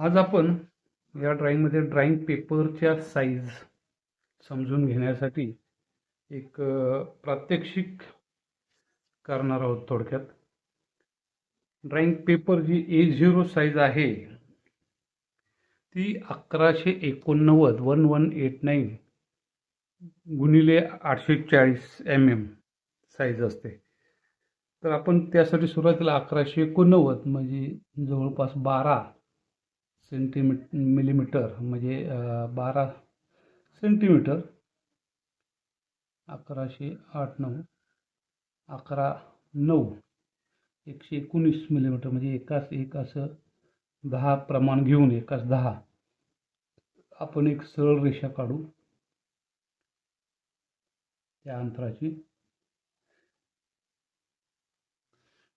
आज आपण या ड्रॉइंगमध्ये ड्रॉइंग पेपरच्या साईज समजून घेण्यासाठी एक प्रात्यक्षिक करणार आहोत थोडक्यात. ड्रॉइंग पेपर जी ए झिरो साईज आहे ती अकराशे एकोणनव्वद वन वन एट नाईन गुणिले आठशे चाळीस एम एम साईज असते. तर आपण त्यासाठी सुरुवातीला अकराशे एकोणनव्वद म्हणजे जवळपास बारा सेंटीमी मिलीमीटर म्हणजे बारा सेंटीमीटर अकराशे आठ नऊ अकरा नऊ एकशे एकोणीस मिलीमीटर म्हणजे एकास एक असं दहा प्रमाण घेऊन एकास दहा. आपण एक सरळ रेषा काढू. त्या अंतराची.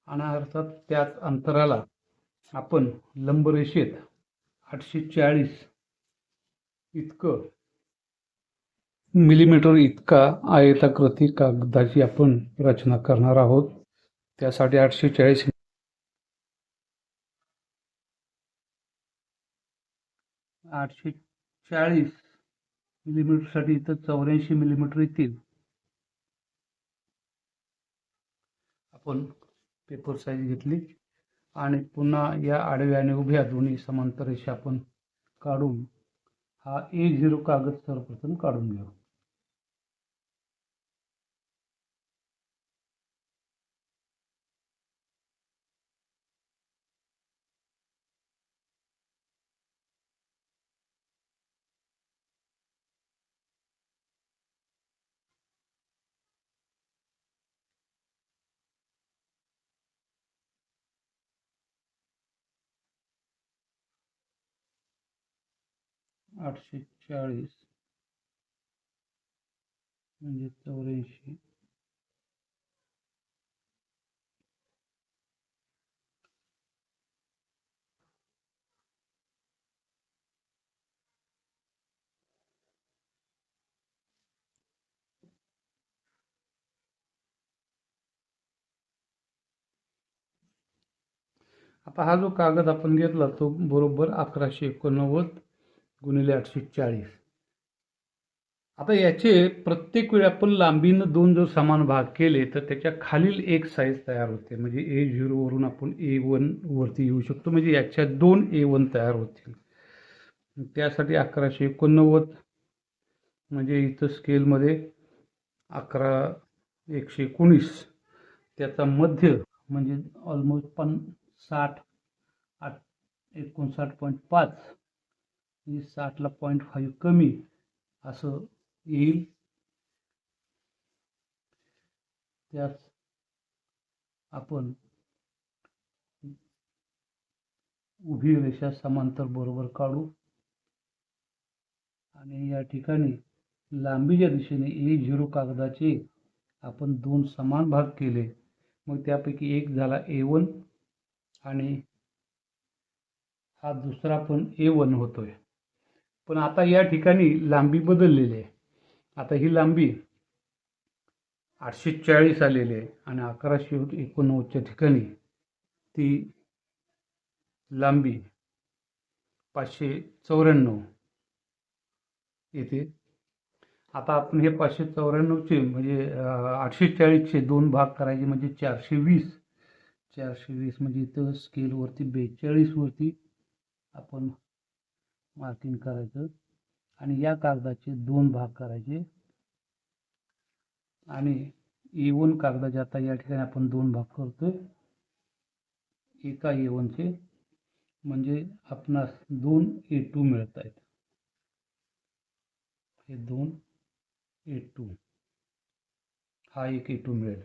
आणि अर्थात त्याच अंतराला आपण लंबरेषेत आठशे चाळीस इतकं मिलीमीटर इतका आयताकृती कागदाची आपण रचना करणार आहोत. त्यासाठी आठशे चाळीस आठशे चाळीस मिलीमीटरसाठी इथं चौऱ्याऐंशी मिलीमीटर येतील. आपण पेपर साईज घेतली. आणि पुन्हा या आडव्या आणि उभ्या दोन्ही समांतर रेषा आपण काढून हा ए झिरो कागद सर्वप्रथम काढून घेऊ. आठशे चाळीस म्हणजे चौऱ्याऐंशी. आता हा जो कागद आपण घेतला तो बरोबर अकराशे एकोणनव्वद. गुणिले आठशे चाळीस. आता याचे प्रत्येक वेळी आपण लांबीनं दोन जर समान भाग केले तर त्याच्या खालील एक साईज तयार होते. म्हणजे ए झिरोवरून आपण ए वन वरती येऊ शकतो. म्हणजे याच्या दोन ए वन तयार होतील. त्यासाठी अकराशे एकोणनव्वद म्हणजे इथं स्केलमध्ये अकरा एकशे एकोणीस. त्याचा मध्य म्हणजे ऑलमोस्ट पण साठ आठ एकोणसाठ पॉईंट पाच. ही साठला पॉईंट फाईव्ह कमी असं येईल. त्यास आपण उभी रेषा समांतर बरोबर काढू. आणि या ठिकाणी लांबीच्या दिशेने ए झिरो कागदाचे आपण दोन समान भाग केले. मग त्यापैकी एक झाला ए वन आणि हा दुसरा पण ए वन होतोय. पण आता या ठिकाणी लांबी बदललेली आहे. आता ही लांबी आठशे चाळीस आलेली आहे आणि अकराशे एकोणनव्वदच्या ठिकाणी ती लांबी पाचशे चौऱ्याण्णव येते. आता आपण हे पाचशे चौऱ्याण्णवचे म्हणजे आठशे चाळीसचे दोन भाग करायचे म्हणजे चारशे वीस. चारशे वीस म्हणजे इथं स्केलवरती बेचाळीसवरती आपण मार्किंग करायचं. आणि या कागदाचे दोन भाग करायचे. आणि ए वन कागदाचे आता या ठिकाणी आपण दोन भाग करतोय. एका ए म्हणजे आपणास दोन ए टू मिळत आहेत. हे दोन ए टू हा एक ए टू मिळेल.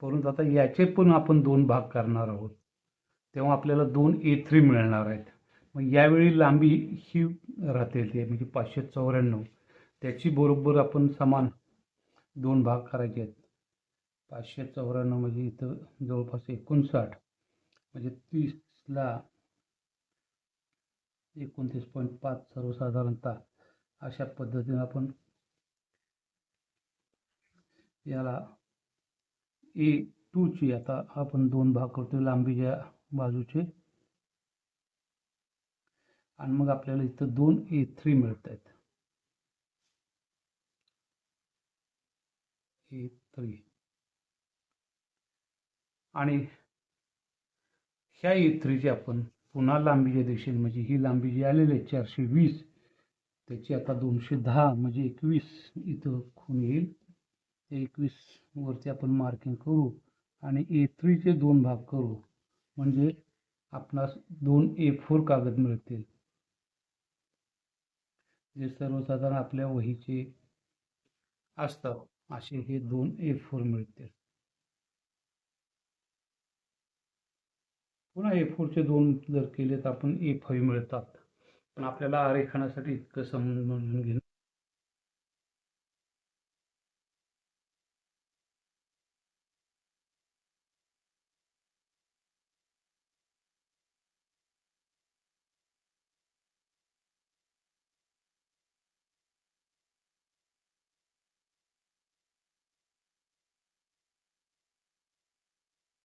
परंतु आता याचे पण आपण दोन भाग करणार आहोत. तेव्हा आपल्याला दोन ए थ्री मिळणार आहेत. मग यावेळी लांबी ही राहते ते म्हणजे पाचशे चौऱ्याण्णव. त्याची बरोबर आपण समान दोन भाग करायचे आहेत. पाचशे चौऱ्याण्णव म्हणजे इथं जवळपास एकोणसाठ. म्हणजे तीसला एकोणतीस पॉईंट पाच सर्वसाधारणतः अशा पद्धतीने आपण याला ए टूची आता आपण दोन भाग करतो लांबीच्या बाजूचे. आणि मग आपल्याला इथं दोन ए थ्री मिळत आहेत ए थ्री. आणि ह्या ए थ्रीची आपण पुन्हा लांबीच्या दिशेने म्हणजे ही लांबी जी आलेली आहे चारशे वीस त्याची आता दोनशे दहा म्हणजे एकवीस इथं खून येईल. ते एकवीस वरती आपण मार्किंग करू आणि ए थ्रीचे दोन भाग करू. म्हणजे आपणास दोन ए फोर कागद मिळतील. जे सर्वसाधारण आपल्या वहीचे असतात असे हे दोन ए फोर मिळतील पुन्हा ए फोरचे दोन जर केले तर आपण ए फाईव्ह मिळतात. पण आपल्याला आरेखनासाठी इतकं समजून घेणं